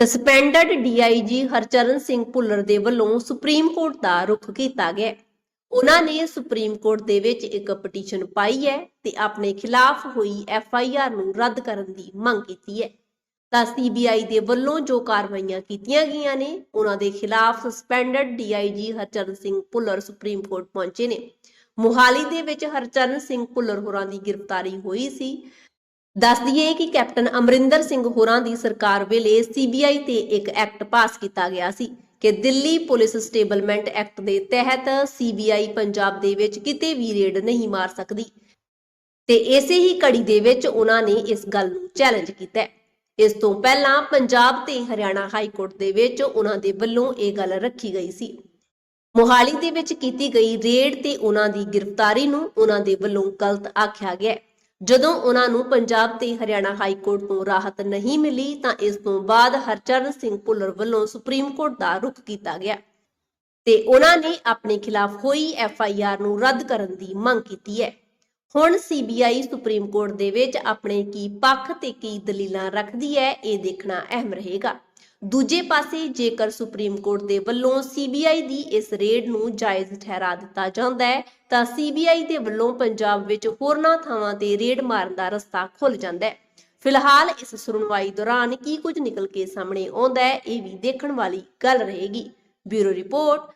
Suspended DIG Harcharan Singh Bhullar ਦੇ ਵੱਲੋਂ supreme court ਦਾ ਰੁਖ ਕੀਤਾ ਗਿਆ। ਉਹਨਾਂ ਨੇ ਸੁਪਰੀਮ ਕੋਰਟ ਦੇ ਵਿੱਚ ਇੱਕ ਪਟੀਸ਼ਨ ਪਾਈ ਹੈ ਤੇ ਆਪਣੇ ਖਿਲਾਫ ਹੋਈ ਐਫਆਈਆਰ ਨੂੰ ਰੱਦ ਕਰਨ ਦੀ ਮੰਗ ਕੀਤੀ ਹੈ। ਤਾਂ ਸੀਬੀਆਈ ਦੇ ਵੱਲੋਂ ਜੋ ਕਾਰਵਾਈਆਂ ਕੀਤੀਆਂ ਗਈਆਂ ਨੇ, ਉਹਨਾਂ ਦੇ ਖਿਲਾਫ suspended DIG Harcharan Singh Bhullar supreme court ਪਹੁੰਚੇ ਨੇ। ਮੁਹਾਲੀ ਦੇ ਵਿੱਚ ਹਰਚਰਨ ਸਿੰਘ ਭੁੱਲਰ ਹੋਰਾਂ ਦੀ ਗ੍ਰਿਫਤਾਰੀ ਹੋਈ ਸੀ। ਦੱਸ ਦਈਏ ਕਿ ਕੈਪਟਨ ਅਮਰਿੰਦਰ ਸਿੰਘ ਹੋਰਾਂ ਦੀ ਸਰਕਾਰ ਵੇਲੇ ਸੀਬੀਆਈ ਤੇ ਇੱਕ ਐਕਟ ਪਾਸ ਕੀਤਾ ਗਿਆ ਸੀ ਕਿ ਦਿੱਲੀ ਪੁਲਿਸ ਸਟੇਬਲਮੈਂਟ ਐਕਟ ਦੇ ਤਹਿਤ ਸੀਬੀਆਈ ਪੰਜਾਬ ਦੇ ਵਿੱਚ ਕਿਤੇ ਵੀ ਰੇਡ ਨਹੀਂ ਮਾਰ ਸਕਦੀ। ਤੇ ਇਸੇ ਹੀ ਕੜੀ ਦੇ ਵਿੱਚ ਉਹਨਾਂ ਨੇ ਇਸ ਗੱਲ ਨੂੰ ਚੈਲੰਜ ਕੀਤਾ। ਇਸ ਤੋਂ ਪਹਿਲਾਂ ਪੰਜਾਬ ਤੇ ਹਰਿਆਣਾ ਹਾਈ ਕੋਰਟ ਦੇ ਵਿੱਚ ਉਹਨਾਂ ਦੇ ਵੱਲੋਂ ਇਹ ਗੱਲ ਰੱਖੀ ਗਈ ਸੀ। ਮੋਹਾਲੀ ਦੇ ਵਿੱਚ ਕੀਤੀ ਗਈ ਰੇਡ ਤੇ ਉਹਨਾਂ ਦੀ ਗ੍ਰਿਫਤਾਰੀ ਨੂੰ ਉਹਨਾਂ ਦੇ ਵੱਲੋਂ ਗਲਤ ਆਖਿਆ ਗਿਆ। ਜਦੋਂ ਉਹਨਾਂ ਨੂੰ ਪੰਜਾਬ ਤੇ ਹਰਿਆਣਾ ਹਾਈ ਕੋਰਟ ਤੋਂ ਰਾਹਤ ਨਹੀਂ ਮਿਲੀ ਤਾਂ ਇਸ ਤੋਂ ਬਾਅਦ ਹਰਚਰਨ ਸਿੰਘ ਭੁੱਲਰ ਵੱਲੋਂ ਸੁਪਰੀਮ ਕੋਰਟ ਦਾ ਰੁਖ ਕੀਤਾ ਗਿਆ। ਤੇ ਉਹਨਾਂ ਨੇ ਆਪਣੇ ਖਿਲਾਫ ਹੋਈ ਐਫ ਆਈ ਆਰ ਨੂੰ ਰੱਦ ਕਰਨ ਦੀ ਮੰਗ ਕੀਤੀ ਹੈ। ਹੁਣ ਸੀਬੀਆਈ ਸੁਪਰੀਮ ਕੋਰਟ ਦੇ ਵਿੱਚ ਆਪਣੇ ਕੀ ਪੱਖ ਤੇ ਕੀ ਦਲੀਲਾਂ ਰੱਖਦੀ ਹੈ ਇਹ ਦੇਖਣਾ ਅਹਿਮ ਰਹੇਗਾ। ਦੂਜੇ ਪਾਸੇ ਜੇਕਰ ਸੁਪਰੀਮ ਕੋਰਟ ਦੇ ਵੱਲੋਂ ਸੀਬੀਆਈ ਦੀ ਇਸ ਰੇਡ ਨੂੰ ਜਾਇਜ਼ ਠਹਿਰਾ ਦਿੱਤਾ ਜਾਂਦਾ ਹੈ, ਤਾਂ ਸੀਬੀਆਈ ਦੇ ਵੱਲੋਂ ਪੰਜਾਬ ਵਿੱਚ ਹੋਰਨਾਂ ਥਾਵਾਂ ਤੇ ਰੇਡ ਮਾਰਨ ਦਾ ਰਸਤਾ ਖੁੱਲ ਜਾਂਦਾ ਹੈ। ਫਿਲਹਾਲ ਇਸ ਸੁਣਵਾਈ ਦੌਰਾਨ ਕੀ ਕੁਝ ਨਿਕਲ ਕੇ ਸਾਹਮਣੇ ਆਉਂਦਾ ਹੈ, ਇਹ ਵੀ ਦੇਖਣ ਵਾਲੀ ਗੱਲ ਰਹੇਗੀ। Bureau report